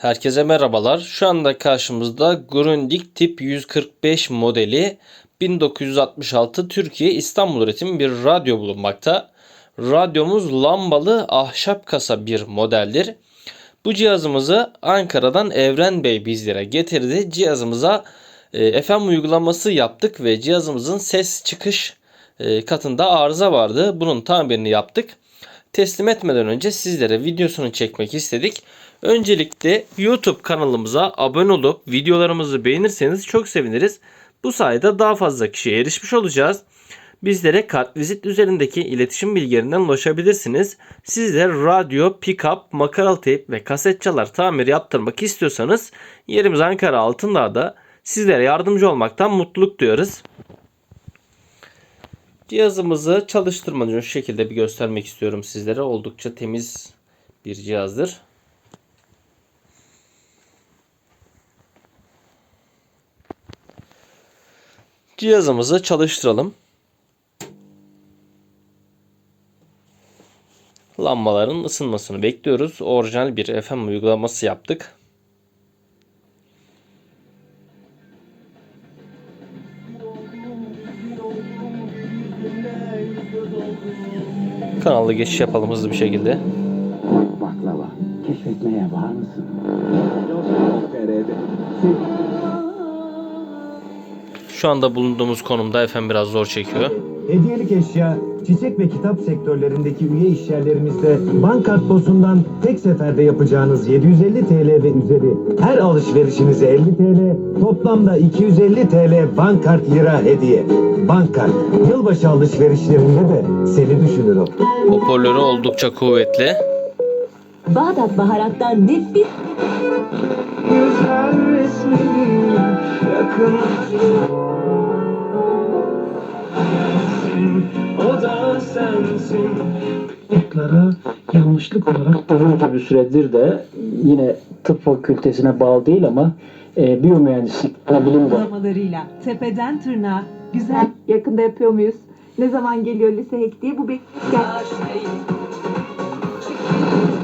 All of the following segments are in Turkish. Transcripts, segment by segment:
Herkese merhabalar. Şu anda karşımızda Grundig tip 145 modeli 1966 Türkiye İstanbul üretimi bir radyo bulunmakta. Radyomuz lambalı ahşap kasa bir modeldir. Bu cihazımızı Ankara'dan Evren Bey bizlere getirdi. Cihazımıza e, FM uygulaması yaptık ve cihazımızın ses çıkış e, katında arıza vardı. Bunun tamirini yaptık. Teslim etmeden önce sizlere videosunu çekmek istedik. Öncelikle YouTube kanalımıza abone olup videolarımızı beğenirseniz çok seviniriz. Bu sayede daha fazla kişiye erişmiş olacağız. Bizlere kartvizit üzerindeki iletişim bilgilerinden ulaşabilirsiniz. Sizler radyo, pick-up, makaral teyp ve kaset çalar tamir yaptırmak istiyorsanız yerimiz Ankara Altındağ'da. Sizlere yardımcı olmaktan mutluluk duyarız. Cihazımızı çalıştırmadan önce şu şekilde bir göstermek istiyorum sizlere. Oldukça temiz bir cihazdır. Cihazımızı çalıştıralım. Lambaların ısınmasını bekliyoruz. Orijinal bir FM uygulaması yaptık. Kanalda geçiş yapalım hızlı bir şekilde. Baklava. Keşfetmeye var mısın? Şu anda bulunduğumuz konumda FM biraz zor çekiyor. Hediyelik eşya, çiçek ve kitap sektörlerindeki üye işyerlerimizde bank kartposundan tek seferde yapacağınız 750 TL ve üzeri her alışverişinize 50 TL, toplamda 250 TL bank kart lira hediye. Bank kart, yılbaşı alışverişlerinde de seni düşünürüm. Hoparlörü oldukça kuvvetli. Bağdat baharattan nefis Notlara yanlışlık olarak uzunca bir süredir de yine tıp fakültesine bağlı değil ama e, biyomühendislik ana bilim uygulamalarıyla tepeden tırnağa güzel Yakında yapıyor muyuz? Ne zaman geliyor lise hack diye bu gel.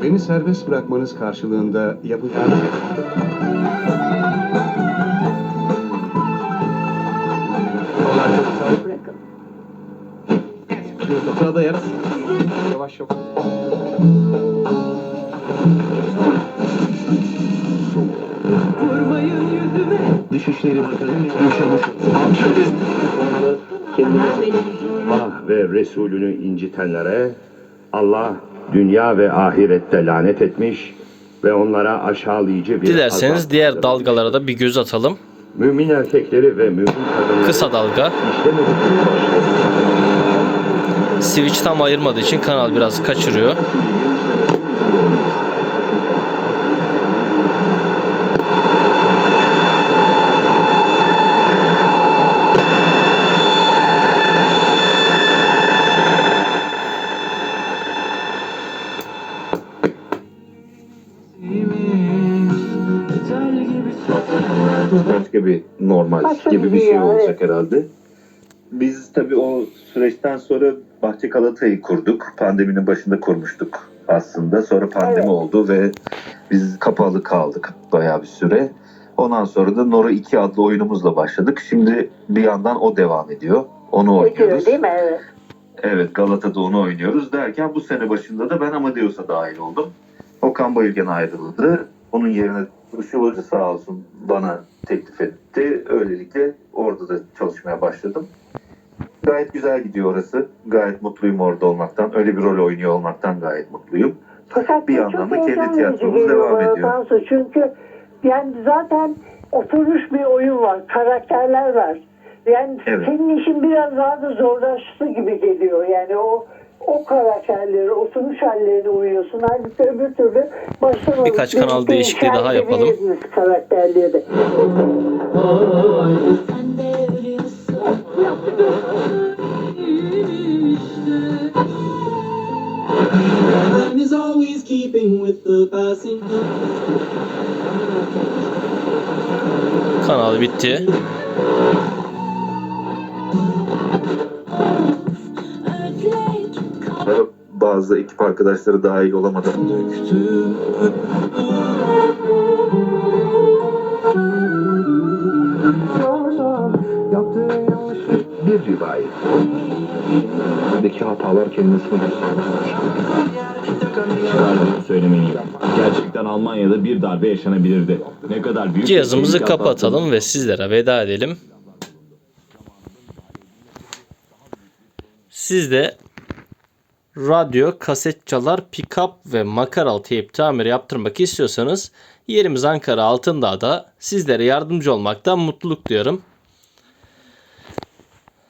Beni serbest bırakmanız karşılığında yapacağınız... sırada yarız. Yavaş yok. vurmayın yüzüme. Dışişleri Bakanı Gülşah Onları kendine Allah ve Resulünü incitenlere Allah dünya ve ahirette lanet etmiş ve onlara aşağılayıcı bir Dilerseniz diğer dalgalara da bir göz atalım. Mümin erkekleri ve mümin kadınları Kısa dalga. işlemedikleri Switch tam ayırmadığı için kanal biraz kaçırıyor. başka bir normal Başka gibi bir bir şey olacak herhalde. Biz tabii o süreçten sonra Bahçe Galata'yı kurduk. Pandeminin başında kurmuştuk aslında. Sonra pandemi Evet. oldu ve biz kapalı kaldık bayağı bir süre. Ondan sonra da Nora 2 adlı oyunumuzla başladık. Şimdi bir yandan o devam ediyor. Onu oynuyoruz. Değil mi? Evet. Evet Galata'da onu oynuyoruz derken bu sene başında da ben Amadeus'a dahil oldum. Okan Bayülgen ayrıldı. Onun yerine Işıl Hoca sağ olsun bana teklif etti. Öylelikle orada da çalışmaya başladım. Gayet güzel gidiyor orası. Gayet mutluyum orada olmaktan. Öyle bir rol oynuyor olmaktan gayet mutluyum. Fakat Bir yandan da kendi tiyatromuz devam ediyor. Tansu. Çünkü yani zaten oturmuş bir oyun var. Karakterler var. Yani Evet. senin işin biraz daha da zorlaştı gibi geliyor. Yani o o karakterleri, oturmuş hallerine uyuyorsun. Halbuki öbür türlü baştan Birkaç kanal değişikliği daha yapalım. karakterleri. Keeping with the passing Kanal bitti. Bazı ekip arkadaşları dahil olamadım. döktüm. Rivayet. Buradaki hatalar kendisini Çıkardığını söylemeliyim. Gerçekten Almanya'da bir darbe yaşanabilirdi. Ne kadar büyük Cihazımızı kapatalım ve sizlere veda edelim. Siz de radyo, kaset çalar, pick-up ve makaral teyp tamiri yaptırmak istiyorsanız yerimiz Ankara Altındağ'da sizlere yardımcı olmaktan mutluluk duyuyorum.